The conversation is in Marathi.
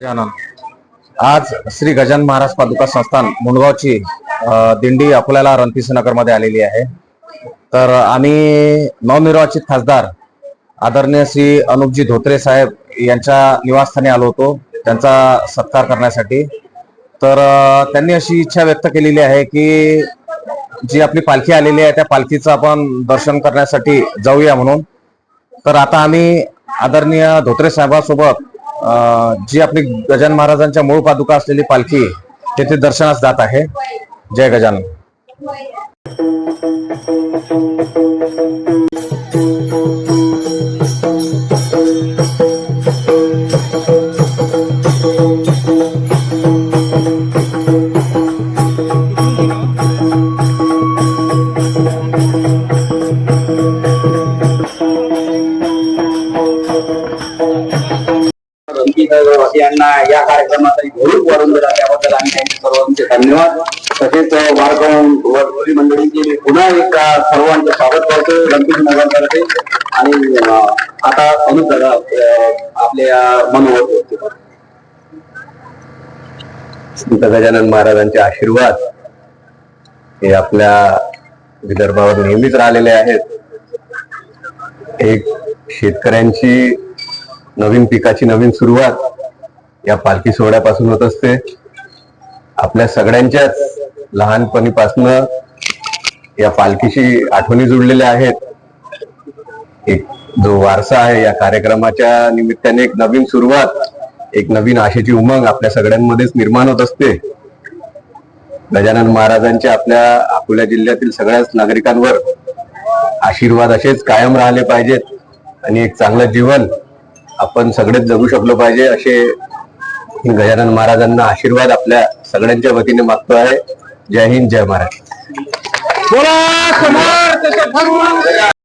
आज श्री गजान महाराज पादुका संस्थान मुंडगावची दिंडी अकोल्याला रणपिसी नगरमध्ये आलेली आहे. तर आम्ही नवनिर्वाचित खासदार आदरणीय श्री अनुपजी धोत्रे साहेब यांच्या निवासस्थानी आलो होतो त्यांचा सत्कार करण्यासाठी. तर त्यांनी अशी इच्छा व्यक्त केलेली आहे की जी आपली पालखी आलेली आहे त्या पालखीचं आपण दर्शन करण्यासाठी जाऊया म्हणून. तर आता आम्ही आदरणीय धोत्रे साहेबांसोबत जी आपली गजान महाराजांच्या मूळ पादुका असलेली पालखी तेथे दर्शनास जात आहे. जय गजानन. यांना या कार्यक्रमासाठी घोडून वाढून दिला. त्याबद्दल आम्ही त्यांचे सर्वांचे धन्यवाद. तसेच मार्गवून वर्गोली मंडळींचे मी पुन्हा एक सर्वांचं स्वागत करतो गणपती नगरतर्फे. आणि आता अनुप दादा अं, आपल्या मनोहर बोलतील. संत गजानन महाराजांचे आशीर्वाद हे आपल्या विदर्भावर नेहमीच राहिलेले आहेत. एक शेतकऱ्यांची नवीन पिकाची नवीन सुरुवात या पालखी सोहळ्यापासून होत असते. आपल्या सगळ्यांच्याच लहानपणीपासनं या पालखीशी आठवणी जुळलेल्या आहेत. एक जो वारसा आहे या कार्यक्रमाच्या निमित्ताने एक नवीन सुरुवात एक नवीन आशेची उमंग आपल्या सगळ्यांमध्येच निर्माण होत असते. गजानन महाराजांचे आपल्या अकोला जिल्ह्यातील सगळ्याच नागरिकांवर आशीर्वाद असेच कायम राहिले पाहिजेत आणि एक चांगलं जीवन आपण सगळेच जगू शकलो पाहिजे असे गजानन महाराजांना आशीर्वाद आपल्या सगळ्यांच्या वतीने मागतो आहे. जय हिंद जय महाराज